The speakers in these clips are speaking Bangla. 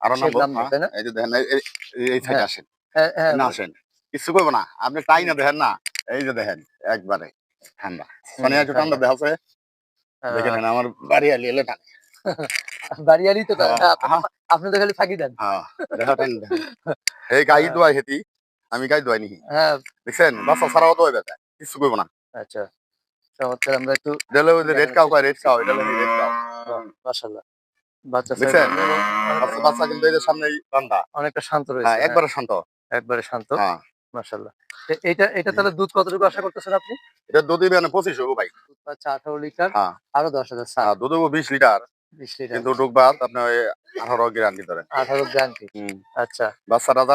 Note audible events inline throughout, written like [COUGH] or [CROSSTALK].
আরও হ্যাঁ, তাই না? এই যে দেখেন এই- এই- এই সাইডে হ্যাঁ। আসেন। হ্যাঁ না আসেন। কিছু করব না। আপনি টাই না দেখেন না? এই যে দেখেন একবারে। ঠান্ডা মানে একটু ঠান্ডা দেখাচ্ছে হ্যাঁ, দেখে আমার বাড়ি আলি এলে ঠান্ডা [LAUGHS] তো তাই। আপনি- তো খালি ফাঁকি দেন। এই [LAUGHS] গাই দোয়াই হেতি। আমি গাই দোয়াই নিহি। দেখছেন? বাচ্চা ছাড়াও দোয়াই বেটা কিছু করব না। আচ্ছা। চমৎকার আমরা একটু রেড কাউ কয় রেড কাউ এটা রেড কাউ মাশাল্লাহ বাচ্চা দেখছেন? বাচ্চা বাচ্চা কিন্তু এই যে সামনেই বান্দা। অনেকটা শান্ত রয়েছে হ্যাঁ হ্যাঁ, একবারে শান্ত। একবারে শান্ত। হ্যাঁ। এটা এটা তাহলে দুধ কতটুকু আশা করতেছেন আপনি? এটা মানে হব ভাই। দুধ পাচ্ছে লিটার আরও দশ হাজার সাত আর দুধ হব বিশ লিটার। বিশ লিটার কিন্তু ডুকবাদ আপনার আঠারো গ্যারান্টি ধরেন আঠারো গ্রান্টি আচ্ছা।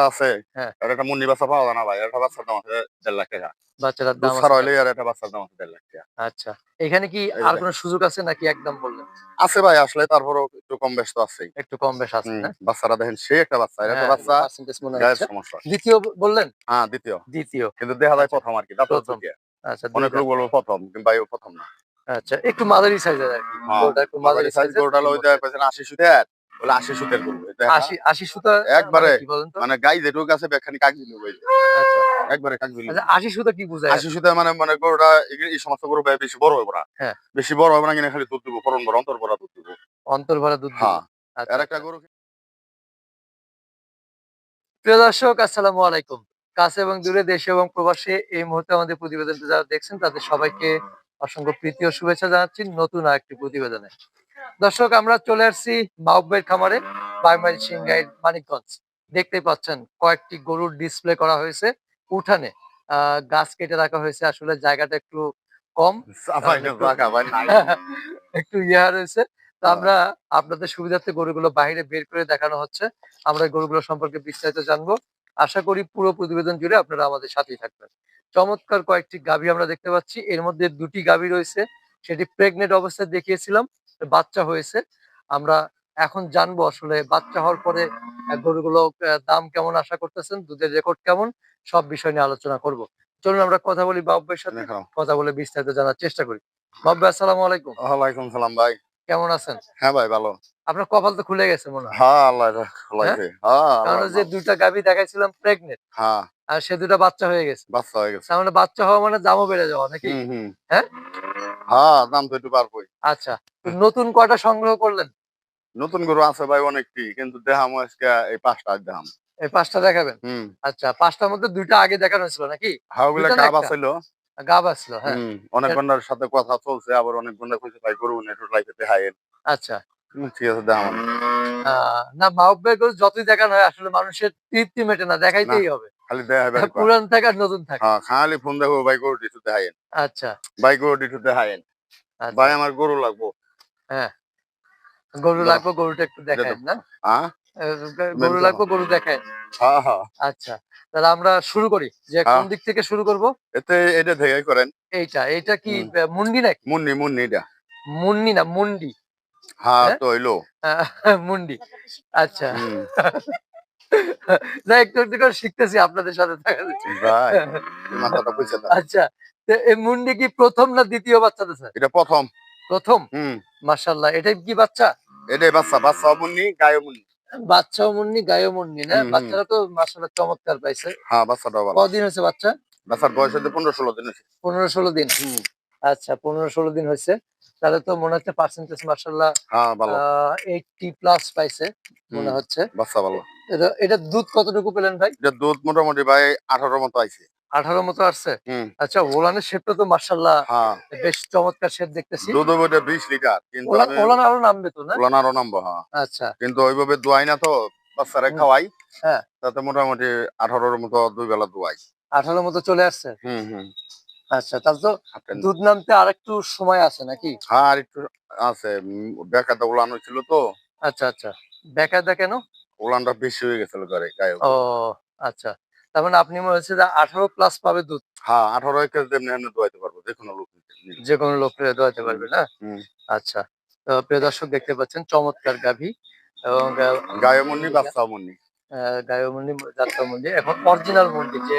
আছে হ্যাঁ। আর একটা মুন্নি বাচ্চা পাওয়া যায় না ভাই একটা বাচ্চার দাম আছে দেড় লাখ টাকা। বাচ্চাটার দাম ছাড়া হইলে আর একটা বাচ্চার দাম আছে দেড় লাখ টাকা। আচ্ছা। এখানে কি আর। কোনো সুযোগ আছে নাকি একদম বললেন? আছে ভাই আসলে তারপরও একটু কম বেশ তো আছেই একটু কম বেশ আছে না বাচ্চারা দেখেন সে একটা বাচ্চা এটা হ্যাঁ, বাচ্চা। সমস্যা। দ্বিতীয় বললেন? হ্যাঁ দ্বিতীয়। দ্বিতীয়। কিন্তু দেখা যায় আচ্ছা, প্রথম আর কি। আচ্ছা অনেক লোক বলব প্রথম কিন্তু ভাই প্রথম না। আচ্ছা একটু মাঝারি সাইজের আর কি। হ্যাঁ, গরুটা একটু মাঝারি সাইজ গরুটা হলো ওই পেছনে আশি সুতের বলে আশি সুতের গরু এটা একটা- আশি আশি সুতা একবারে। মানে তো? মানে গাই যেটুকু আছে বেখানি আচ্ছা। একবারে কাক দিল আচ্ছা আশি সুতা কি বুঝায়? আশি সুতে মানে মানে গরুটা এই- সমস্ত গরু বেশি বড় হবে না। হ্যাঁ। বেশি বড় হবে না কিনা খালি দুধ দিব বড় অন্তর বড় দুধ দিব। অন্তর ভরা দুধ। হ্যাঁ। আচ্ছা, আর একটা। গরু প্রিয় দর্শক আসসালামু আলাইকুম। কাছে এবং দূরে দেশে এবং প্রবাসে এই মুহূর্তে আমাদের প্রতিবেদনটা যারা দেখছেন তাদের সবাইকে অসংখ্য প্রীতি ও শুভেচ্ছা জানাচ্ছি নতুন আরেকটি প্রতিবেদনে। দর্শক আমরা চলে আসছি মাহবের খামারে বাইমাইল সিংগাইল মানিকগঞ্জ। দেখতেই পাচ্ছেন কয়েকটি গরুর ডিসপ্লে করা হয়েছে। উঠানে আহ গাছ কেটে রাখা হয়েছে। আসলে জায়গাটা একটু কম। একটু ইয়া রয়েছে। তো হ্যাঁ। আমরা আপনাদের সুবিধার্থে গরুগুলো বাইরে বের করে দেখানো হচ্ছে। আমরা গরুগুলো সম্পর্কে বিস্তারিত জানব। আশা করি পুরো প্রতিবেদন জুড়ে আপনারা আমাদের সাথেই থাকবেন। চমৎকার কয়েকটি গাভী আমরা দেখতে পাচ্ছি। এর মধ্যে দুটি গাভী রয়েছে। সেটি প্রেগনেন্ট অবস্থায় দেখিয়েছিলাম বাচ্চা হয়েছে। আমরা এখন জানব আসলে বাচ্চা হওয়ার পরে গরুগুলো দাম কেমন আশা করতেছেন দুধের রেকর্ড কেমন সব বিষয় নিয়ে আলোচনা করব। চলুন আমরা কথা বলি বাবুর সাথে কথা বলে বিস্তারিত জানার চেষ্টা করি। বাবু আসসালামু আলাইকুম। ওয়ালাইকুম সালাম ভাই। কেমন আছেন? হ্যাঁ ভাই ভালো। আপনার কপাল তো খুলে গেছে মনে হয়। হ্যাঁ আল্লাহ হ্যাঁ? কারণ যে দুইটা গাভী দেখাইছিলাম প্রেগনেন্ট হ্যাঁ। আর সে দুটা বাচ্চা হয়ে গেছে। বাচ্চা হয়ে গেছে। তার মানে বাচ্চা হওয়া মানে দামও বেড়ে যাওয়া নাকি? হ্যাঁ? হ্যাঁ দাম তো একটু আচ্ছা নতুন কয়টা সংগ্রহ করলেন? নতুন গরু আছে ভাই অনেকটি কিন্তু আজকে এই পাঁচটা এই পাঁচটা দেখাবেন? আচ্ছা পাঁচটার মধ্যে দুইটা আগে দেখানো হয়েছিল নাকি? আছিল গাব হ্যাঁ। অনেক গন্ডার সাথে কথা চলছে আবার অনেক গন্ডা কইছে ভাই গরু নেট লাইতে দেখায়েন আচ্ছা। ঠিক আছে আহ, না গরু যতই দেখানো হয় আসলে মানুষের তৃপ্তি মেটে না দেখাইতেই হবে। খালি দেখা বের পুরান থাকে আর নতুন থাকে। হ্যাঁ খালি ফোন দেখো ভাই গরু দিতে দেখায়েন আচ্ছা। ভাই গরু দিতে দেখায়েন আচ্ছা। ভাই আমার গরু লাগবো। গরু দাও। লাগবে গরুটা একটু দেখায় না? হ্যাঁ গরু। লাগবে গরু দেখায় হ্যাঁ হ্যাঁ। আচ্ছা। তাহলে আমরা শুরু করি। যে কোন। দিক থেকে শুরু করব? এতে এটা থেকে করেন। এইটা এইটা কি মুন্ডি নাকি? মুন্নি মুন্নি এটা। মুন্নি না মুন্ডি। হ্যাঁ হ্যাঁ? তো হইল। [LAUGHS] মুন্ডি। আচ্ছা। না [LAUGHS] একটু একটু করে শিখতেছি আপনাদের সাথে। থাকা মাথাটা বুঝছে না। আচ্ছা এই মুন্ডি কি প্রথম না দ্বিতীয় বাচ্চা দিছে? এটা প্রথম। প্রথম? হুম। মাশাল্লাহ এটা কি বাচ্চা? এটাই বাচ্চা বাচ্চা মুন্নি গায়ে মুন্নি বাচ্চাও মুন্নি গায়েও মুন্নি না। বাচ্চারা তো মাশাল্লাহ চমৎকার পাইছে। হ্যাঁ বাচ্চাটা ভালো। কদিন হয়েছে বাচ্চা? বাচ্চার বয়স হচ্ছে পনেরো ষোলো দিন হয়েছে। পনেরো ষোলো দিন। আচ্ছা পনেরো ষোলো দিন হয়েছে। তাহলে তো মনে হচ্ছে পার্সেন্টেজ মার্শাল্লাহ ভালো। এইটটি প্লাস পাইছে মনে হচ্ছে। বাচ্চা ভালো। এটা এটা দুধ কতটুকু পেলেন ভাই? এটা দুধ মোটামুটি ভাই আঠারো মতো আইছে। আঠারো মতো আসছে। আচ্ছা ওলানের শেপটা তো মার্শাল্লাহ হ্যাঁ। বেশ চমৎকার শেপ দেখতেছি। দুধ হবে বিশ লিটার কিন্তু ওলান আরও নামবে তো না? উলান আরও নামবো হ্যাঁ। আচ্ছা। কিন্তু ওইভাবে দোয়াই না তো বাচ্চারা খাওয়াই। হ্যাঁ। তাতে মোটামুটি আঠারোর মতো দুই বেলা দোয়াই আঠারো মতো চলে আসছে? হুম হুম। আচ্ছা তাহলে তো দুধ নামতে আর একটু সময় আছে নাকি? হ্যাঁ আর একটু আছে। উম, বেকাতে উলান হয়েছিল তো। আচ্ছা আচ্ছা। বেকায়দা কেন? উলানটা বেশি হয়ে গেছিল ঘরে গায়ে ও আচ্ছা। তার মানে আপনি মনে হচ্ছে যে আঠারো প্লাস পাবে দুধ। হ্যাঁ আঠারো এমনি দোয়াইতে পারব যে কোনো লোক। যে কোনো লোক দোয়াতে পারবে না? আচ্ছা তো প্রিয় দর্শক দেখতে পাচ্ছেন চমৎকার গাভী এবং আহ, গায়ে মুন্নি বাচ্চা যাত্রা মুন্ডি এখন অরিজিনাল মুন্ডি যে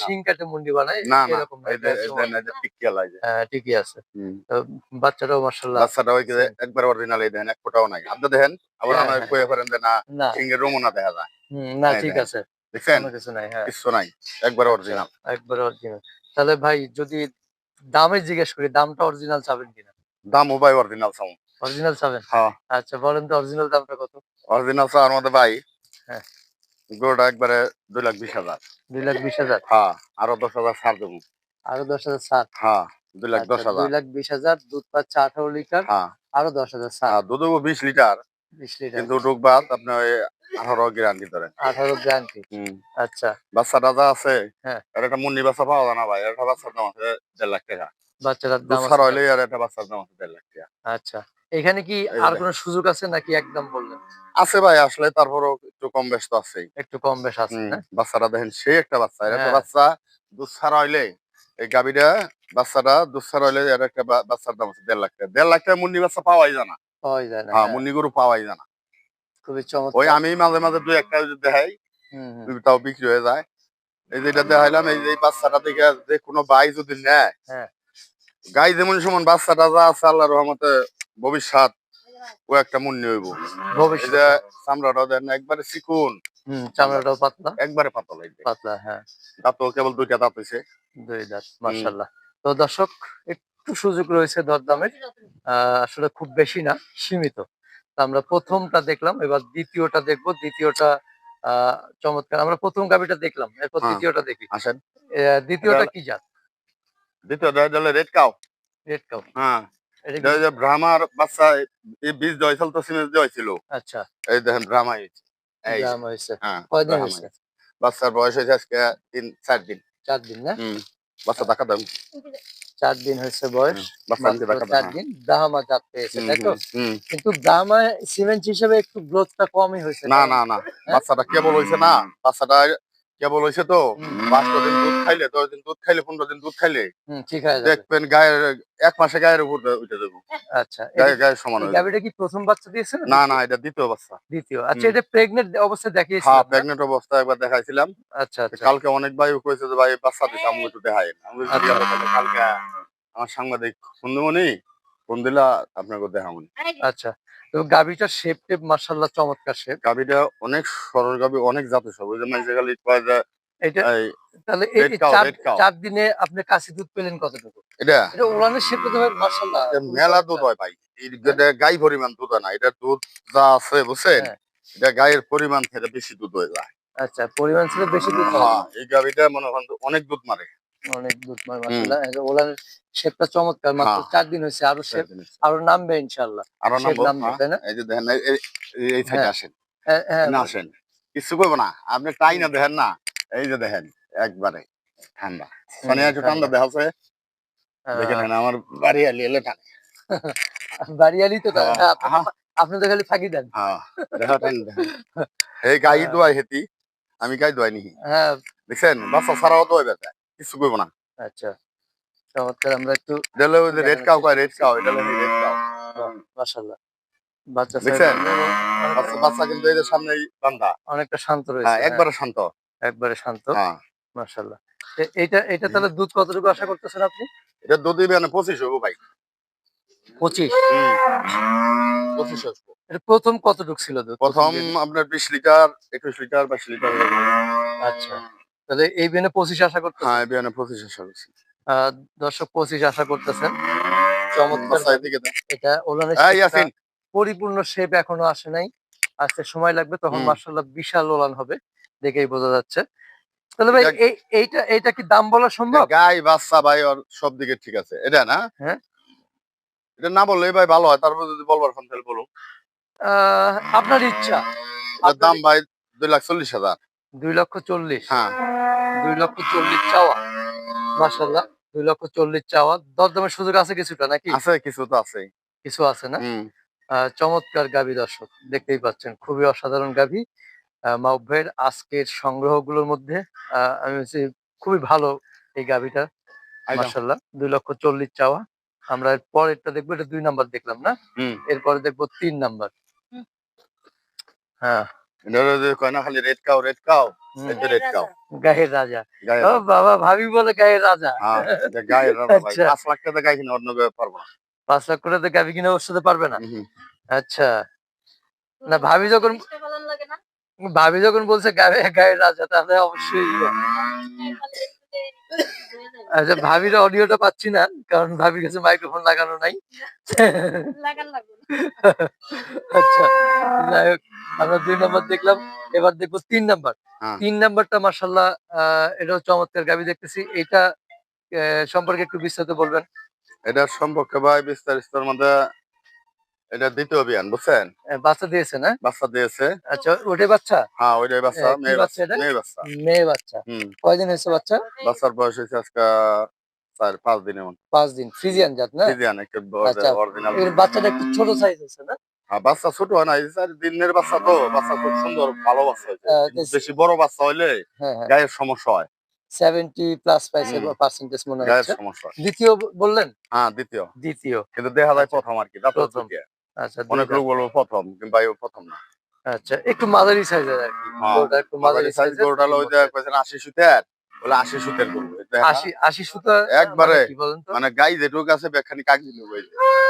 শিং কাটে মুন্ডি বানায় না না এরকম না, এই এটা যে- একদম এই দেখেন, এই যে টিকিয়া লাগে। আহ, ঠিকই আছে। বাচ্চাটাও মার্শাল্লাহ একবার অরিজিনাল এই দেখেন এক ফোটাও নাই। আপনি দেখেন আবার হ্যাঁ, আমার হ্যাঁ। কয়ে পারেন যে না রমনা দেখা যায়। না হ্যাঁ, ঠিক আছে। দেখছেন কিছু নাই হ্যাঁ। কিছু নাই একবার অরিজিনাল একবারে অরিজিনাল তাহলে ভাই যদি দামে জিজ্ঞেস করি দামটা অরিজিনাল চাবেন কিনা? দাম উভয় অরিজিনাল সাউন্ড অরিজিনাল চাবেন? হ্যাঁ। আচ্ছা বলেন তো অরিজিনাল দামটা কত? অরিজিনাল চাওয়ার মধ্যে ভাই হ্যাঁ। গরুটা একবারে দুই লাখ বিশ হাজার। দুই লাখ বিশ হাজার? হ্যাঁ আরও দশ হাজার ছাড় দেবো। আরও দশ হাজার সাত হ্যাঁ দুই লাখ দশ আচ্ছা, হাজার। দুই লাখ বিশ হাজার দুধ পাচ্ছে আঠারো লিটার হ্যাঁ। আরও দশ হাজার সাত আর দুধ বিশ লিটার। বিশ লিটার। কিন্তু ডুকবাদ আপনি ওই আঠারো গ্যারান্টি ধরেন আঠারো আচ্ছা। বাচ্চাটা যা আছে হ্যাঁ। একটা মুন্নি বাচ্চা পাওয়া যায় না ভাই একটা বাচ্চার দাম আছে দেড় লাখ টাকা। বাচ্চাটার দাম হইলে আর একটা বাচ্চার দাম আছে দেড় লাখ টাকা। আচ্ছা। এখানে কি আর। কোনো সুযোগ আছে নাকি একদম বললেন? আছে ভাই আসলে তারপরও একটু কম বেশ তো আছেই। একটু কম বেশ আছে হুম, না বাচ্চাটা দেখেন সে একটা বাচ্চা একটা হ্যাঁ। বাচ্চা দুধ ছাড়া হইলে এই গাবিটা বাচ্চাটা দুধ ছাড়া হইলে এর একটা বাচ্চার দাম আছে দেড় লাখ টাকা। দেড় লাখ টাকা মুন্নি বাচ্চা পাওয়াই জানা পাওয়াই যায় না হ্যাঁ হ্যাঁ, মুন্নি গরু পাওয়াই যায় খুবই ওই আমি মাঝে মাঝে দুই একটা দেখাই তাও বিক্রি হয়ে যায়। এই যেটা দেখাইলাম এই যে বাচ্চাটা থেকে যে কোনো বাই যদি নেয় হ্যাঁ। গাই যেমন সমান বাচ্চাটা যা আছে আল্লাহ রহমতে ভবিষ্যৎ ও একটা মুন্নি হইব। এই ভবিষ্যৎ চামড়াটা দেন একবারে চিকুন চামড়াটাও পাতলা। একবারে পাতলা লাগবে। পাতলা হ্যাঁ। দাঁত কেবল দুইটা দাঁত হয়েছে দুই দাঁত মার্শাল্লাহ তো দর্শক একটু সুযোগ রয়েছে দরদামের। আহ, আসলে খুব বেশি না সীমিত। আমরা প্রথমটা দেখলাম এবার দ্বিতীয়টা দেখব দ্বিতীয়টা আহ চমৎকার আমরা প্রথম গাবিটা দেখলাম এরপর হ্যাঁ। দ্বিতীয়টা দেখি। আসেন। আহ, দ্বিতীয়টা কি জাত? দ্বিতীয় হলো রেড কাউ। Red cow. হ্যাঁ ব্রাহ্মার বাচ্চা এই বীজ জয়সাল তো হয়েছিল আচ্ছা। এই দেখেন ব্রাহ্মা হয়েছে। হ্যাঁ কয়দিন হয়েছে? হয়েছে। বাচ্চার বয়স হয়েছে আজকে তিন চার দিন। চার দিন না? বাচ্চা দেখা দাম চার দিন হয়েছে বয়স দেখা চার দিন দাহামা জাত পেয়েছে তাই তো? কিন্তু ব্রাহ্মা সিমেন্ট হিসেবে একটু গ্রোথটা কমই হয়েছে না না? না বাচ্চাটা কেবল হয়েছে না বাচ্চাটা কেবল হয়েছে তো। পাঁচটা দিন দুধ খাইলে দশ দিন দুধ খাইলে পনেরো দিন দুধ খাইলে ঠিক যাবে। দেখবেন গায়ের এক মাসে গায়ের উপর উঠে দেবো আচ্ছা গায়ে গায়ে সমান কি প্রথম বাচ্চা দিয়েছে না না এটা দ্বিতীয় বাচ্চা। দ্বিতীয়। আচ্ছা এটা প্রেগনেন্ট অবস্থায় হ্যাঁ প্রেগনেন্ট অবস্থায় একবার দেখাইছিলাম। আচ্ছা আচ্ছা। কালকে অনেক ভাই কইছে যে ভাই বাচ্চা আমি একটু দেখাই আচ্ছা। আছে, কালকে আমার সাংবাদিক বন্ধুমণি ফোন দিলা আপনাকে দেখামনি আচ্ছা তো শেপ টেপ মার্শাল্লাহ চমৎকার শেপ গাবিটা অনেক সরল গাবি অনেক জাতের সব। ওই যে মানে খালি কয় যে এটা তাহলে এই চার দিনে আপনি কাশি দুধ পেলেন কতটুকু? এটা? এটা ওলানের শেপ তো মার্শাল্লাহ মেলা দুধ হয় ভাই। গাই পরিমাণ দুধ হয় না এটা দুধ যা আছে বুঝছেন হ্যাঁ। এটা গায়ের পরিমাণ থেকে বেশি দুধ হয়ে যায়। আচ্ছা পরিমাণ ছিল বেশি দুধ হয়। হ্যাঁ এই গাবিটা মনে করেন অনেক দুধ মারে। অনেক দুধ হয় এই শেপটা চমৎকার মাত্র হ্যাঁ। চার দিন হয়েছে আরও শেপ আরও নামবে ইনশাল্লাহ। আরও নাম নামবে তাই না? এই যে দেখেন এই- হ্যাঁ। আসেন। হ্যাঁ, হ্যাঁ। না আসেন। কিছু করব না। আপনি টাই না দেখেন না? এই যে দেখেন একবারে ঠান্ডা। মানে একটু ঠান্ডা দেখাচ্ছে। দেখে আহ, নেন আমার বাড়ি আলি এলে ঠান্ডা। [LAUGHS] তো তাই। হ্যাঁ, হ্যাঁ, আপনি- তো খালি ফাঁকি দেন। হ্যাঁ এই [LAUGHS] গাই হ্যাঁ। দোয়াই হেতি আমি গাই দোয়াই নি হ্যাঁ। দেখছেন? বাচ্চা ছাড়াও দোয়াই বেচা। কিছু করব না। আচ্ছা চমৎকার আমরা একটু এটা ওই রেড কাউ কয় রেড কাউ এটা হলো রেড কাউ। মাশাল্লাহ বাচ্চা দেখছেন? মানে বাচ্চা বাচ্চা কিন্তু সামনেই বান্ধা। অনেকটা শান্ত রয়েছে হ্যাঁ হ্যাঁ, একবারে শান্ত। একবারে শান্ত। হ্যাঁ। মাশাল্লাহ এ- এটা তাহলে দুধ কতটুকু আশা করতেছেন আপনি? এটা দুধ দিবে না পঁচিশ হব ভাই। পঁচিশ? পঁচিশ হব এটা প্রথম কতটুকু ছিল দুধ? প্রথম আপনার বিশ লিটার একুশ লিটার বাইশ লিটার। আচ্ছা। তাহলে এই বিনে পঁচিশ আশা করতেছেন? হ্যাঁ বিয়ানে পঁচিশ হচ্ছে আহ, দর্শক পঁচিশ আশা করতেছেন। চমৎকার। এটা ওলানের এই পরিপূর্ণ শেপ এখনও আসে নাই। আসতে সময় লাগবে তখন মার্শাল্লাহ বিশাল ওলান হবে দেখেই বোঝা যাচ্ছে। তাহলে ভাই এই এইটা এইটা কি দাম বলা সম্ভব? গাই বাচ্চা ভাই ওর সব দিকে ঠিক আছে। এটা না? হ্যাঁ। এটা না বললে ভাই ভালো হয় তারপর যদি বলবার ফোন তাহলে বলুন। আপনার ইচ্ছা। দাম ভাই দুই লাখ চল্লিশ হাজার। দুই লক্ষ চল্লিশ। হ্যাঁ। দুই লক্ষ চল্লিশ চাওয়া। মার্শাল্লাহ দুই লক্ষ চল্লিশ চাওয়া। দরদামের সুযোগ আছে কিছুটা নাকি? আছে কিছু তো আছে কিছু আছে না? আহ, চমৎকার গাভী দর্শক দেখতেই পাচ্ছেন খুবই অসাধারণ গাভী। মাহবুব ভাইয়ের আজকের সংগ্রহগুলোর মধ্যে আহ, আমি বলছি খুবই ভালো এই গাভীটা। মার্শাল্লাহ দুই লক্ষ চল্লিশ চাওয়া। আমরা এর পরেরটা দেখব এটা দুই নাম্বার দেখলাম না? হুম। এরপরে দেখব তিন নাম্বার। হ্যাঁ। Red cow red cow red cow গায়ের রাজা। ও বাবা ভাবি বলে গায়ের রাজা। হ্যাঁ এটা গায়ের রাজা আচ্ছা। পাঁচ লাখ টাকা গাই কিনে অন্য পারব না। পাঁচ লাখ করে তো গাভি কিনে ওর সাথে পারবে না। আচ্ছা। না ভাবি যখন মিষ্টি বলন লাগে না? ভাবি যখন বলছে গায়ে গায়ের রাজা তাহলে অবশ্যই আচ্ছা ভাবির অডিওটা পাচ্ছি না কারণ ভাবির কাছে মাইক্রোফোন লাগানো নাই লাগান লাগবে না। আচ্ছা যাই হোক আমরা দুই নাম্বার দেখলাম এবার দেখব তিন নাম্বার হ্যাঁ। তিন নাম্বারটা মার্শাল্লাহ আহ এটাও চমৎকার গাবি দেখতেছি এটা সম্পর্কে একটু বিস্তারিত বলবেন এটা সম্পর্কে ভাই বিস্তারিতর মধ্যে এটা দ্বিতীয় অভিযান বুঝছেন? বাচ্চা দিয়েছে না? বাচ্চা দিয়েছে। আচ্ছা ওটাই বাচ্চা? হ্যাঁ ওইটাই বাচ্চা মেয়ে বাচ্চা মেয়ে বাচ্চা। মেয়ে বাচ্চা। কয়দিন হয়েছে বাচ্চা? বাচ্চার বয়স হয়েছে আজকে চার পাঁচ দিনের মতো পাঁচ দিন ফ্রিজিয়ান জাত না? ফিজিয়ান একটু আচ্ছা। অরিজিনাল বাচ্চাটা একটু ছোট সাইজ আছে না? হ্যাঁ বাচ্চা ছোট হয় না দিনের বাচ্চা তো বাচ্চা খুব সুন্দর ভালো বাচ্চা হয়েছে। বেশ- বড় বাচ্চা হইলে হ্যাঁ হ্যাঁ। গায়ের সমস্যা হয়। সেভেন্টি প্লাস পাইছে। পার্সেন্টেজ মনে গায়ের সমস্যা হয়। দ্বিতীয় বললেন? হ্যাঁ দ্বিতীয়। দ্বিতীয়। কিন্তু দেখা যায়। প্রথম আর কি। আচ্ছা অনেক লোক বলব প্রথম এই প্রথম না। আচ্ছা একটু মাঝারি সাইজের আর কি। হ্যাঁ, গরুটা একটু মাঝারি সাইজ সাইজের গরুটা হলো ওই যে কইছেন আশি সুতের বলে আশি সুতের গরু। আশি আশি সুতা একবারে। মানে মানে গাই যেটুকু আছে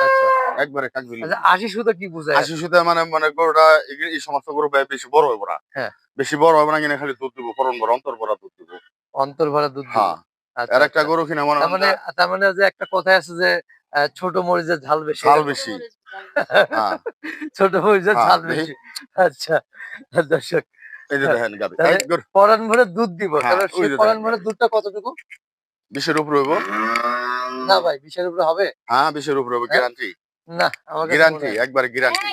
আচ্ছা। একবারে আচ্ছা আশি সুতা কি বুঝায়? আশি সুতে মানে মানে গরুটা এই- সমস্ত গরু বেশি বড় হইব না। হ্যাঁ। বেশি বড় হবে না কিনা খালি দুধ দিব পরন বড় অন্তর ভরা দুধ দিব। অন্তর ভরা দুধ। হ্যাঁ। আচ্ছা, আর একটা আচ্ছা। গরু কিনা মানে তার মানে যে একটা কথাই আছে যে ছোট মরিচের ঝাল বেশি। ঝাল বেশি। ছোট হ্যাঁ, বেশি। আচ্ছা দর্শক এই যে দেখেন গাবি তাহলে- পরান ভরে দুধ দিব। হ্যাঁ, পরান ভরে দুধটা কতটুকু? বিশের উপর হইব? না ভাই বিশের উপরে হবে? হ্যাঁ বিশের উপর হ্যাঁ? গ্যারান্টি না গ্যারান্টি একবারে গ্যারান্টি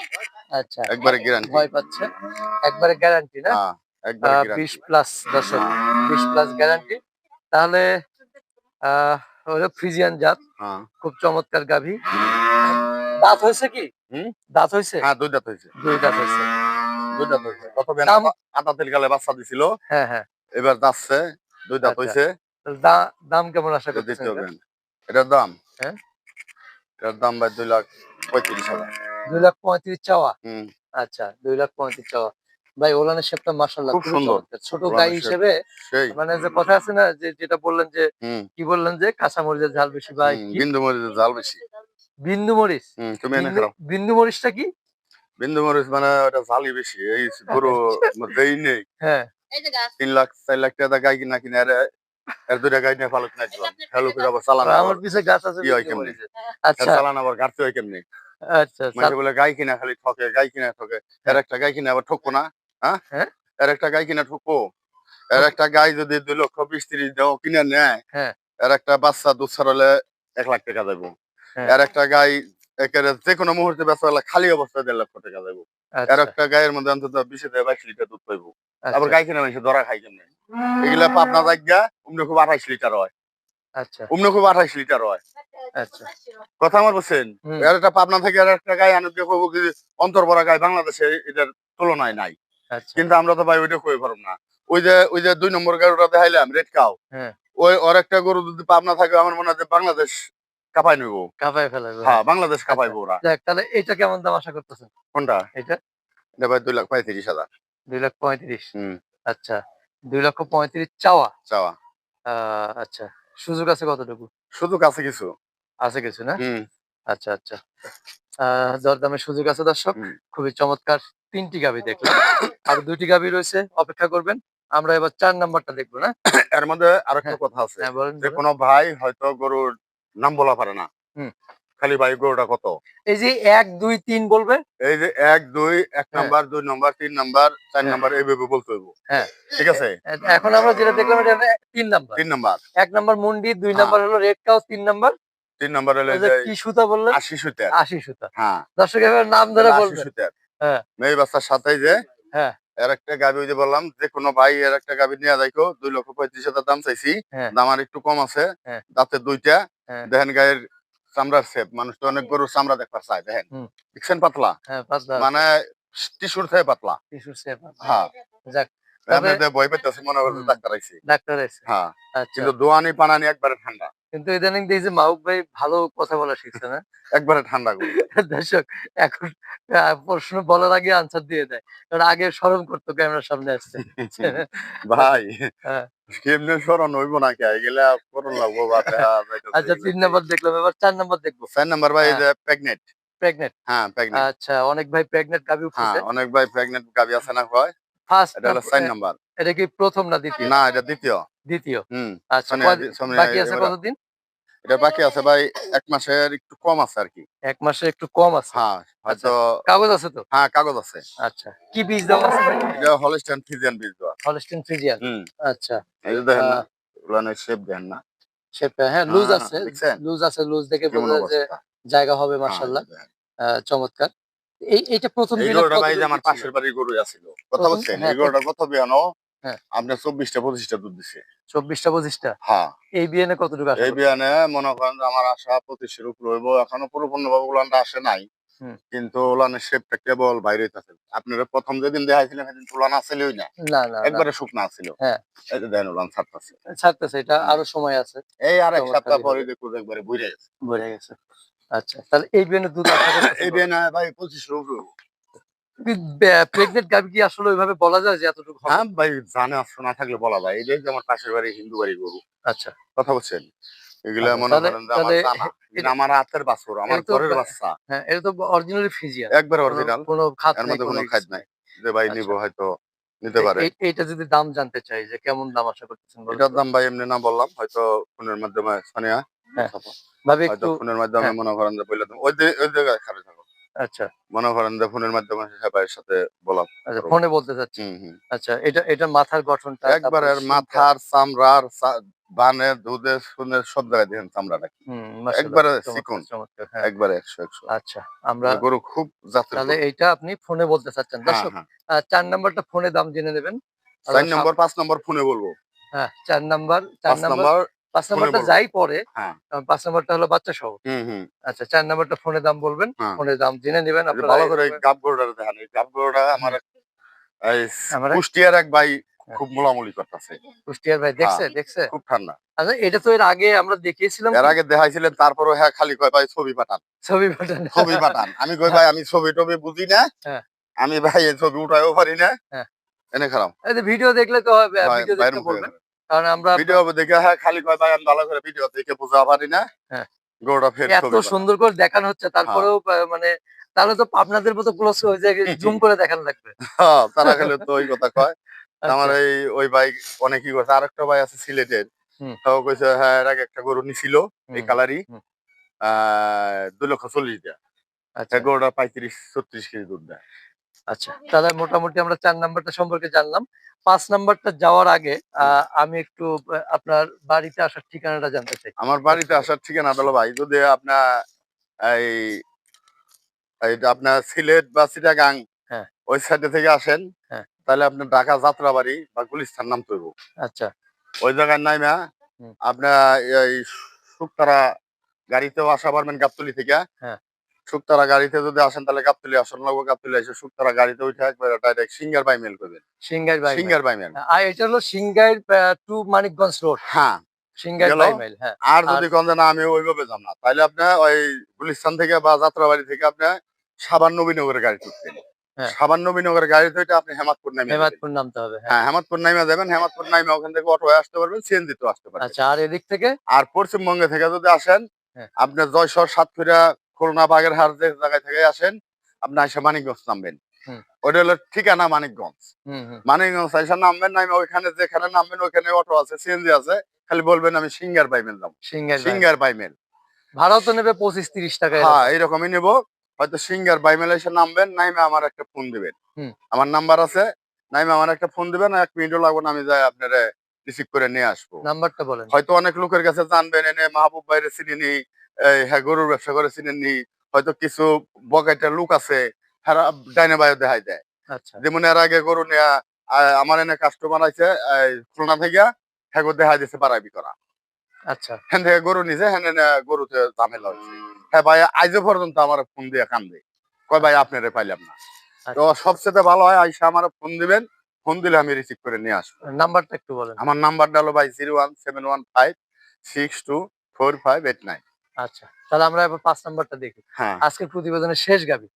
আচ্ছা একবারে গ্যারান্টি ভয় পাচ্ছে। একবারে গ্যারান্টি না? হ্যাঁ একবারে প্লাস দর্শক বিশ প্লাস গ্যারান্টি তাহলে আহ হলো ফ্রিজিয়ান জাত। হ্যাঁ। খুব চমৎকার গাভী। দাঁত হয়েছে কি? দাঁত হয়েছে? হ্যাঁ দুই দাঁত হয়েছে। দুই দাঁত হয়েছে। দুই দাঁত হয়েছে। আটা তেল গালে বাচ্চা দিছিল। হ্যাঁ হ্যাঁ। এবার যাচ্ছে দুই দাঁত আচ্ছা। হয়েছে। দাম কেমন আশা দ্বিতীয় এটার দাম? হ্যাঁ? এটার দাম ভাই দুই লাখ পঁয়ত্রিশ হাজার। দুই লাখ পঁয়ত্রিশ চাওয়া? আচ্ছা দুই লাখ পঁয়ত্রিশ চাওয়া। ভাই ওলানের শেপটা মার্শাল্লাহ খুব সুন্দর। ছোট গাই হিসেবে মানে যে কথা আছে না যে যেটা বললেন যে কি বললেন যে কাঁচামরিচের ঝাল বেশি ভাই বিন্দু মরিচের ঝাল বেশি। বিন্দু মরিচ। তুমি এনে বিন্দু- খাও বিন্দু মরিচটা কি? বিন্দু মরিচ মানে ওটা বেশি এই গরু দেই নেই। হ্যাঁ। তিন লাখ চার লাখ টাকা গাই কিনা কিনা এর দুইটা গাই নিয়ে ভালো কিনা দিলাম হ্যালো করে আবার চালান আমার পিছে গাছ আছে কি হয় আচ্ছা। চালান আবার হয় কেমনি? আচ্ছা মাঝে বলে গাই কিনা খালি ঠকে গাই কিনা ঠকে। এর একটা গাই কিনা আবার ঠকবো না হ্যাঁ? হ্যাঁ? এর একটা গাই কিনা ঠকবো। এর একটা গাই যদি দুই লক্ষ বিশ তিরিশ দাও কিনে নেয় হ্যাঁ। এর একটা বাচ্চা দুধ ছাড়ালে এক লাখ টাকা দেবো। হ্যাঁ। এর একটা গাই একেবারে যে কোনো মুহূর্তে বেচা হলে খালি অবস্থায় দেড় লক্ষ টাকা দেবো। এর আচ্ছা। একটা গায়ের মধ্যে অন্তত বিশে দেয় বাইশ লিটার দুধ পাইবো। আবার আচ্ছা, গাই কিনা মানুষ ধরা খাই কেমনে? এগুলা পাবনা জায়গা উমনে খুব আঠাইশ লিটার হয়। আচ্ছা। উমনে খুব আঠাইশ লিটার হয়। আচ্ছা। কথা আমার বলছেন এর একটা পাবনা থেকে আর একটা গায়ে আনুক দেখো অন্তর ভরা গায়ে বাংলাদেশে এটার তুলনায় নাই। কিন্তু আমরা তো ভাই ওইটা কই পারব না। ওই যে ওই যে দুই নম্বর গরুটা দেখাইলাম রেড কাউ। হ্যাঁ। ওই ওর একটা গরু যদি পাবনা থাকে আমার মনে হয় বাংলাদেশ কাপাই নিব কাপায় ফেলে হ্যাঁ বাংলাদেশ কাপাইবো ওরা। যাক তাহলে এটা কেমন দাম আশা করতেছেন? কোনটা? এটা? এটা ভাই দুই লাখ পঁয়ত্রিশ হাজার। দুই লাখ পঁয়ত্রিশ? হুম। আচ্ছা দুই লক্ষ পঁয়ত্রিশ চাওয়া? চাওয়া। আচ্ছা সুযোগ আছে কতটুকু? সুযোগ আছে কিছু। আছে কিছু না? আচ্ছা আচ্ছা। আহ, দরদামের সুযোগ আছে দর্শক। খুবই চমৎকার। তিনটি গাবি দেখলাম। আর দুইটি গাবি রয়েছে অপেক্ষা করবেন। আমরা এবার চার নাম্বারটা দেখব না? [COUGHS] এর মধ্যে আরেকটা হ্যাঁ। কথা আছে। হ্যাঁ যে কোনো ভাই হয়তো গরুর নাম বলা পারে না খালি ভাই গরুটা কত এই যে এক দুই তিন বলবে এই যে এক দুই এক হ্যাঁ। নাম্বার দুই নাম্বার তিন নাম্বার চার হ্যাঁ। নাম্বার এইভাবে বলতে হইব হ্যাঁ। ঠিক আছে এখন আমরা যেটা দেখলাম এটা তিন নাম্বার তিন নাম্বার এক নাম্বার মুন্ডি দুই। নাম্বার হলো রেড কাউ তিন নাম্বার তিন নাম্বার হলে কি সুতা বললেন আশি সুতের আশি সুতা হ্যাঁ দর্শক এবার নাম ধরে আশি বলবেন সুতের হ্যাঁ। মেয়ে বাচ্চার সাথে যে হ্যাঁ। এর একটা গাবি ওই যে বললাম যে কোনো ভাই এর একটা গাবি নিয়ে যাইকো দুই লক্ষ পঁয়ত্রিশ হাজার দাম চাইছি। দাম আর একটু কম আছে। দাঁতের দুইটা। দেখেন গায়ের চামড়ার সেপ মানুষ তো অনেক গরুর চামড়া দেখবার চায় দেখেন। দেখছেন পাতলা? হ্যাঁ মানে টিসুর থেকে পাতলা। টিস্যুর সেপ হ্যাঁ। যাক ভয় পেতেছে মনে করছে ডাক্তার আইছে। ডাক্তার এসে হ্যাঁ। আচ্ছা। কিন্তু দোয়ানি পানানি একবারে ঠান্ডা। কিন্তু ইদানিং দেখছি মাহবুব ভাই ভালো কথা বলা শিখছে না। একবারে ঠান্ডা দর্শক এখন প্রশ্ন বলার আগে আনসার দিয়ে দেয়। কারণ আগে স্মরণ করতো ক্যামেরার সামনে আসছে [LAUGHS] ভাই হ্যাঁ। কেমনে স্মরণ হইব না কে এগুলা করুন লাগবো বা দেখা যাইতাছে আচ্ছা তিন। নাম্বার দেখলাম এবার চার নাম্বার দেখব। চার নাম্বার ভাই হ্যাঁ। হ্যাঁ আচ্ছা অনেক ভাই গাবি হ্যাঁ অনেক ভাই গাবি আছে না কয় ফার্স্ট এটা হলো চার নাম্বার। এটা কি প্রথম না দ্বিতীয়? না এটা দ্বিতীয়। দ্বিতীয়। হুম আচ্ছা বাকি আছে কতদিন? এটা বাকি আছে ভাই এক মাসের একটু কম আছে আর কি। এক মাসে একটু কম আছে? হ্যাঁ হয়তো কাগজ আছে তো? হ্যাঁ কাগজ আছে। আচ্ছা কি বীজ দেওয়া আছে এটা হলস্টাইন ফিজিয়ান বীজ দেওয়া। হলস্টিন ফ্রিজিয়ান আচ্ছা। এই দেখেন না উলানের শেপ দেখেন না। সেটা হ্যাঁ লুজ হ্যাঁ, আছে। লুজ আছে লুজ দেখে বোঝা যে জায়গা হবে হ্যাঁ, মাশাআল্লাহ। চমৎকার। এই এইটা প্রথম দিনে ভাই আমার পাশের বাড়ির গরু আছিল। কথা বলছেন হ্যাঁ, এই গরুটা কত বিয়ানো। আপনার চব্বিশটা পঁচিশটা দুধ দিছে। চব্বিশটা পঁচিশটা? হ্যাঁ। এই বিয়েনে কতটুকু এই বিয়ানে মনে করেন আমার আশা পঁচিশের উপর হইব। এখনও পরিপূর্ণ ভাবে উলানটা আসে নাই। কিন্তু উলানের শেপটা কেবল বাইরে হইতাছে। আপনারা প্রথম যেদিন দেখাইছিলেন সেদিন উলান আসলেই না। না একবারে শুকনা ছিল হ্যাঁ। যে দেখেন উলান ছাড়তাছে। ছাড়তেছে এটা আরও সময় আছে। এই আর এক সপ্তাহ পরে দেখুন একবারে বুঝে গেছে। বোঝা গেছে। আচ্ছা তাহলে এই বিয়েনে দুধ এই বিয়ানে ভাই পঁচিশের উপর হইবো। প্রেগনেন্ট গাবি কি আসলে ওইভাবে বলা যায় যে এতটুকু হ্যাঁ ভাই জানে আসছে না থাকলে বলা যায়। এই যে আমার পাশের বাড়ি হিন্দু বাড়ি গরু। আচ্ছা। কথা বলছেন? এগুলা আচ্ছা, মনে করেন আমার তাহলে জানা এটা- এটা আমার হাতের বাছুর আমার ঘরের বাচ্চা। হ্যাঁ এটা তো অরিজিনালি ফিজিয়ান। একবার অরিজিনাল কোনো খাত এর মধ্যে কোনো খাদ নাই। যে ভাই আচ্ছা। নিব হয়তো নিতে পারে। এইটা যদি দাম জানতে চাই যে কেমন দাম আশা করতেছেন এটার দাম ভাই এমনি না বললাম হয়তো ফোনের মাধ্যমে সোনিয়া। হ্যাঁ। ভাবে একটু ফোনের মাধ্যমে হ্যাঁ। মনে করেন যে ওই ওই জায়গায় থাকো আচ্ছা। মনে করেন যে ফোনের মাধ্যমে সাথে আচ্ছা ফোনে বলতে চাচ্ছি। আচ্ছা এটা এটা মাথার গঠনটা একবারে মাথার চামড়ার সব জায়গায় দেখেন চামড়াটা কি একবারে চিকন। হ্যাঁ। একবারে একশো একশো। আচ্ছা আমরা গরু খুব জাতের তাহলে গরু। এইটা আপনি ফোনে বলতে চাচ্ছেন। হ্যাঁ, দর্শক হ্যাঁ। চার নাম্বারটা ফোনে দাম জেনে নেবেন। চার নম্বর পাঁচ নম্বর ফোনে বলব। হ্যাঁ চার নাম্বার চার নম্বর পাঁচ নাম্বারটা। যাই পরে হ্যাঁ। পাঁচ নাম্বারটা হলো বাচ্চা সহ আচ্ছা চার নাম্বারটা ফোনে দাম বলবেন হ্যাঁ। ফোনে দাম জেনে নেবেন এই যে আপনারা ভালো করে গাব গরুটা দেখেন এই গাব গরুটা আমার কুষ্টিয়ার এক ভাই হ্যাঁ। খুব মোলামুলি করতেছে। কুষ্টিয়ার ভাই দেখছে দেখছে? খুব ঠান্ডা। আচ্ছা এটা তো এর আগে আমরা দেখিয়েছিলাম। এর আগে দেখাইছিলেন তারপরে হ্যাঁ খালি কয় ভাই ছবি পাঠান। ছবি পাঠান। ছবি পাঠান। আমি কই ভাই আমি ছবি টবি বুঝি না। আমি ভাই এই ছবি উঠাইও পারি না। এনে খারাপ। ভিডিও দেখলে তো হবে ভিডিও দেখতে বলবেন। কারণ আমরা ভিডিও দেখে হ্যাঁ খালি কয় ভাই আমি ভালো করে ভিডিও দেখে বুঝা পারি না। হ্যাঁ। গরুটা ফের এত সুন্দর করে দেখানো হচ্ছে তারপরেও মানে তাহলে তো আপনাদের মতো ক্লোজ হয়ে যায় [LAUGHS] জুম করে দেখানো লাগবে। হ্যাঁ, তারা খেলে তো ওই কথা কয়। আমার আচ্ছা, এই ওই ভাই অনেকই করছে আরেকটা ভাই আছে সিলেটের। তাও কইছে হ্যাঁ এর আগে একটা গরু নিছিল এই কালারই। আহ দুই লক্ষ চল্লিশ দেয় আচ্ছা। গরুটা পঁয়ত্রিশ ছত্রিশ কেজি দুধ দেয়। আচ্ছা তাহলে মোটামুটি আমরা চার নাম্বারটা সম্পর্কে জানলাম পাঁচ নাম্বারটা যাওয়ার আগে আমি একটু আপনার বাড়িতে আসার ঠিকানাটা জানতে চাই আমার বাড়িতে আসার ঠিকানা হলো ভাই যদি আপনার এই আপনার সিলেট বা চিটাগাং হ্যাঁ। ওই সাইডে থেকে আসেন হ্যাঁ। তাহলে আপনার ঢাকা যাত্রাবাড়ি বা গুলিস্তান নাম তৈব আচ্ছা ওই জায়গার নাইমা হুম। আপনার এই শুকতারা গাড়িতেও আসা পারবেন গাবতলি থেকে হ্যাঁ। শুকতারা গাড়িতে যদি আসেন তাহলে গাবতলি আসন লাগবে গাবতলি এসে শুকতারা গাড়িতে উঠে একবারে ডাইরেক্ট সিঙ্গার বাই মেল করবেন। Singair by Singair by mail আর এটা হলো সিঙ্গাইর টু মানিকগঞ্জ রোড হ্যাঁ। বাই মাইল হ্যাঁ। আর যদি কোন না আমি ওইভাবে যাব না তাহলে আপনি ওই গুলিস্তান থেকে বা যাত্রাবাড়ি থেকে আপনি সাবান নবীনগরের গাড়ি উঠবেন হ্যাঁ। সাবান নবীনগরের গাড়িতে উঠে আপনি হেমাদপুর নামে। হেমাদপুর নামতে হবে হ্যাঁ। হ্যাঁ হেমাদপুর নামে যাবেন হেমাদপুর নামে ওখান থেকে অটো আসতে পারবেন সিএনজি তো আসতে পারবেন। আচ্ছা আর এদিক থেকে? আর পশ্চিমবঙ্গে থেকে যদি আসেন হ্যাঁ। আপনি জয়সর সাতক্ষীরা খুলনা বাগেরহাট যে জায়গায় থেকে আসেন আপনি এসে মানিকগঞ্জ নামবেন। ওটা হলো ঠিকানা মানিকগঞ্জ। মানিকগঞ্জ এসে নামবেন নামে ওইখানে যেখানে নামবেন ওইখানে অটো আছে সিএনজি আছে খালি বলবেন আমি সিঙ্গার বাইমেল যাব সিঙ্গার বাইমেল ভাড়াও তো নেবে পঁচিশ তিরিশ টাকা হ্যাঁ এইরকমই নিব। হয়তো সিঙ্গার বাইমেল এসে নামবেন নাইমে আমার একটা ফোন দিবেন। আমার নাম্বার আছে নাইমে আমার একটা ফোন দিবেন এক মিনিটও লাগবে না আমি যাই আপনারা রিসিভ করে নিয়ে আসব। নাম্বারটা বলেন। হয়তো অনেক লোকের কাছে জানবেন এনে মাহবুব বাইরে চিনি হ্যাঁ গরুর ব্যবসা করে চিনেন নি হয়তো কিছু বকাইটা লোক আছে হ্যাঁ ডাইনে বাইরে দেখাই দেয়। আচ্ছা। যেমন এর আগে গরু নেয়া আমার এনে কাস্টমার আছে খুলনা থেকে হ্যাঁ দেখা দিছে বাড়াবি করা। আচ্ছা। হ্যান থেকে গরু নিছে হ্যান এনে গরুতে ঝামেলা হয়েছে হ্যাঁ ভাই আজও পর্যন্ত আমার ফোন দিয়ে কান্দে। কয় ভাই আপনারে পাইলাম না। তো সবচেয়ে ভালো হয় আইসা আমার ফোন দিবেন ফোন দিলে আমি রিসিভ করে নিয়ে আসব। নাম্বারটা একটু বলেন। আমার নাম্বারটা হলো ভাই zero one seven one five six two four five eight nine আচ্ছা তাহলে আমরা এবার পাঁচ নাম্বারটা দেখি। হ্যাঁ। আজকের প্রতিবেদনের শেষ গাবি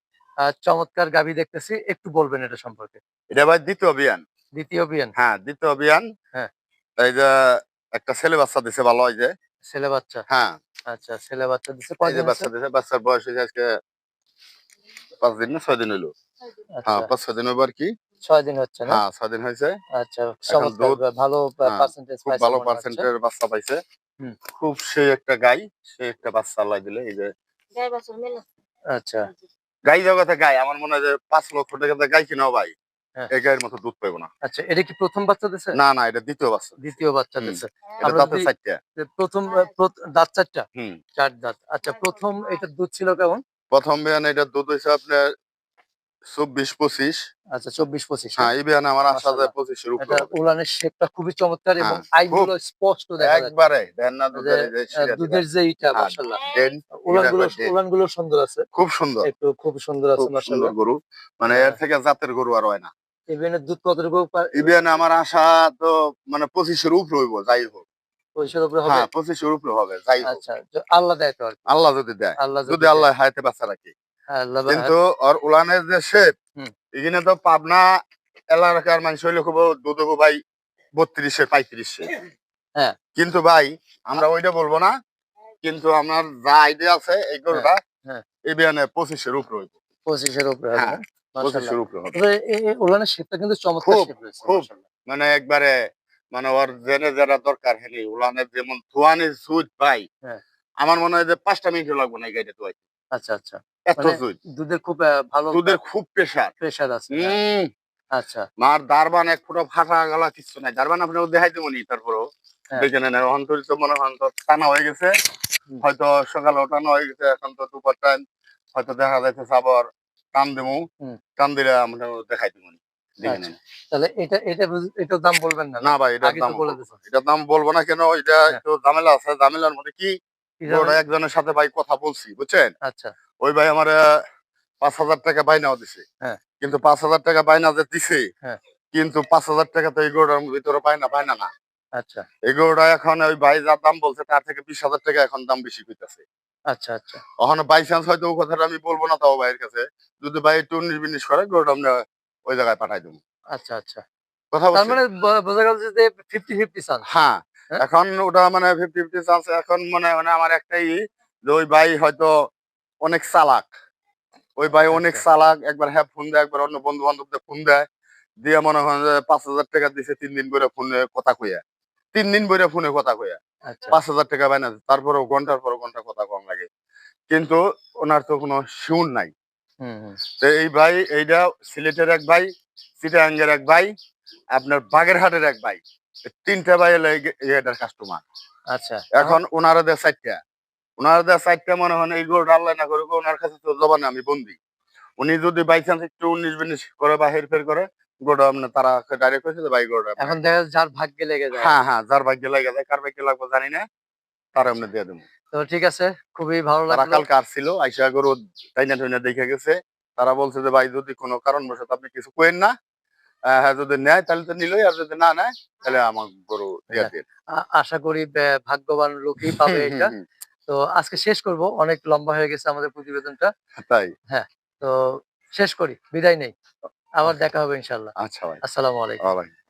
চমৎকার গাবি দেখতেছি একটু বলবেন এটা সম্পর্কে। এটা ভাই দ্বিতীয় বিয়ান দ্বিতীয় বিয়ান হ্যাঁ দ্বিতীয় বিয়ান হ্যাঁ। এই যে একটা ছেলে বাচ্চা দিছে ভালো হয় যে। ছেলে বাচ্চা? হ্যাঁ। আচ্ছা ছেলে বাচ্চা যে কয়দিন বাচ্চা দিছে বাচ্চার বয়স হয়েছে আজকে পাঁচ দিন না ছয় দিন হইল? আচ্ছা। হ্যাঁ পাঁচ ছয় দিন আর কি। ছয় দিন হচ্ছে না? হ্যাঁ ছয় দিন হয়েছে আচ্ছা ভালো হ্যাঁ, পার্সেন্টেজ ভালো পার্সেন্টের বাচ্চা পাইছে। খুব সেই একটা গাই সে একটা বাচ্চা আল্লাহ দিলে এই যে গাই বাছুর মেলে আচ্ছা। গাই জগতে গাই আমার মনে হয় যে পাঁচ লক্ষ টাকা গাই কিনাও ভাই। হ্যাঁ। এই মতো দুধ পাইবো না। আচ্ছা এটা কি প্রথম বাচ্চা দিছে? না না এটা দ্বিতীয় বাচ্চা দ্বিতীয় বাচ্চা হুম। দিছে। এটা দাঁতের চারটা। যে প্রথম আহ, প্রথ- দাঁত চারটা? হুম। চার দাঁত। আচ্ছা প্রথম এটা দুধ ছিল কেমন? প্রথম বিয়ান এটা দুধ হয়েছে আপনার চব্বিশ পঁচিশ। আচ্ছা চব্বিশ পঁচিশ হ্যাঁ এই বিয়ানে আমার আশা মাশাআল্লাহ। যায় পঁচিশের উপরে। উলানের শেপটা খুবই চমৎকার এবং হ্যাঁ, আইগুলো স্পষ্ট দেখা যাচ্ছে। একবারে দেন না দুধের এই যে আহ, শিরা দুধের যে ইটা হ্যাঁ, মাশাআল্লাহ। উলানগুলো উলানগুলো সুন্দর আছে। খুব সুন্দর। একটু খুব সুন্দর আছে মাশাআল্লাহ। গরু। মানে হ্যাঁ। এর থেকে জাতের গরু আর হয় না। দুধ পা- এই আমার আশা তো মানে পঁচিশের উপরে হইব যাই হোক। উপরে হবে? হ্যাঁ পঁচিশের উপরে হবে যাই আচ্ছা আল্লাহ দেয় তো আল্লাহ যদি দেয়। আল্লাহ যদি আল্লাহ হায়াতে বাচ্চা রাখে হ্যাঁ, কিন্তু ওর উলানের যে শেপ। এখানে তো পাবনা এলাকার মানুষ হইলে খুব দুধ ভাই বত্রিশে পঁয়ত্রিশে হ্যাঁ। কিন্তু ভাই আমরা ওইটা বলব না কিন্তু আমার যা আইডিয়া আছে এই গরুটা হ্যাঁ। এই বিয়ানে পঁচিশের উপরে হইব পঁচিশের উপরে হ্যাঁ, পঁচিশের হবে উলানের শেপটা কিন্তু চমৎকার খুব। মানে একবারে মানে ওর জেনে যারা দরকার হেনি উলানের যেমন ভাই হ্যাঁ। আমার মনে হয় যে পাঁচটা মিনিট লাগবে না এই গাড়িটা আচ্ছা আচ্ছা। এত মানে দুধের খুব ভালো দুধের খুব প্রেশার প্রেশার আছে হ্যাঁ। আচ্ছা। মার দারবান এক ফুটো ফাটা গলা কিছু নাই। দারবান আপনাকে তারপরও। হ্যাঁ। দেখে নেন। অন্তরিত মনে হয় টানা হয়ে গেছে। হয়তো সকালে টানা হয়ে গেছে। এখন তো দুপুর টাইম হয়তো দেখা যাচ্ছে আবার টান দেবো। হুম। টান দিলে আমরা দেখাই দেবো নি। দেখে আচ্ছা। তাহলে এটা এটা দাম বলবেন না? না ভাই এটার দাম দাম বলব না কেন? এটা হ্যাঁ। একটু ঝামেলা আছে। ঝামেলার মধ্যে কি একজনের সাথে ভাই কথা বলছি বুঝছেন? আচ্ছা। ওই ভাই আমার পাঁচ হাজার টাকা বাইনাও দিছে। হ্যাঁ। কিন্তু পাঁচ হাজার টাকা বাইনা যে দিছে হ্যাঁ। কিন্তু পাঁচ হাজার টাকা তো এই গরুটার ভিতরে পায়না পায়না না। আচ্ছা। এই গরুটা এখন ওই ভাই যার দাম বলছে তার থেকে বিশ হাজার টাকা এখন দাম বেশি কইতাছে। আচ্ছা আচ্ছা। ওখানে বাই চান্স হয়তো ও কথাটা আমি বলব না তাও ভাইয়ের কাছে। যদি ভাই একটু উনিশ বিনিশ করে গরুটা আমরা ওই জায়গায় পাঠাই দেবো। আচ্ছা আচ্ছা। কথা তার মানে বোঝা গেল যে ফিফটি ফিফটি হ্যাঁ? এখন ওটা মানে ফিফটি ফিফটি চান্স এখন মানে মানে আমার একটাই যে ওই ভাই হয়তো অনেক চালাক। ওই ভাই অনেক আচ্ছা। চালাক একবার হ্যাঁ ফোন দেয় একবার অন্য বন্ধু বান্ধবদের ফোন দেয় দিয়ে মনে হয় যে পাঁচ হাজার টাকা দিছে তিন দিন করে ফোনে কথা কইয়া। তিন দিন করে ফোনে কথা কইয়া। আচ্ছা। পাঁচ হাজার টাকা বাইনা তারপরেও ঘণ্টার পর ঘণ্টা কথা কম লাগে। কিন্তু ওনার তো কোনো শিউন নাই। হুম হুম। তো এই ভাই এইটা সিলেটের এক ভাই চিটাঙ্গের এক ভাই আপনার বাগেরহাটের এক ভাই। তিনটা ভাই হলো এটার কাস্টমার আচ্ছা। এখন ওনারা দেয় চারটা। ওনারা দেয় চারটা মনে হয় এই গরুটা আল্লাহ না করুক ওনার কাছে তো জবানে আমি বন্দি। উনি যদি বাই চান্স একটু উনিশ বিনিশ করে বা হেরফের করে গোটা আপনার তারা ডাইরেক্ট হয়েছে গোটা এখন দেখা যার ভাগ্যে লেগে যায়। হ্যাঁ হ্যাঁ যার ভাগ্যে লাগে যায় কার ভাগ্যে লাগবে জানি না তারা দিয়ে দেবো। তো ঠিক আছে খুবই ভালো তারা লাগল। কালকে আসছিল আইসা গরু টাইনা টাইনা দেখে গেছে। তারা বলছে যে ভাই যদি কোনো কারণবশত আপনি কিছু কোয়েন না হ্যাঁ যদি নেয় তাহলে তো নিলই আর যদি না নেয় তাহলে আমার গরু হ্যাঁ, আশা করি ভাগ্যবান লোকই [LAUGHS] পাবে এটা। তো আজকে শেষ করব অনেক লম্বা হয়ে গেছে আমাদের প্রতিবেদনটা। তাই? তো শেষ করি বিদায় নেই। আবার দেখা হবে ইনশাল্লাহ আচ্ছা ভাই। আসসালামু আলাইকুম।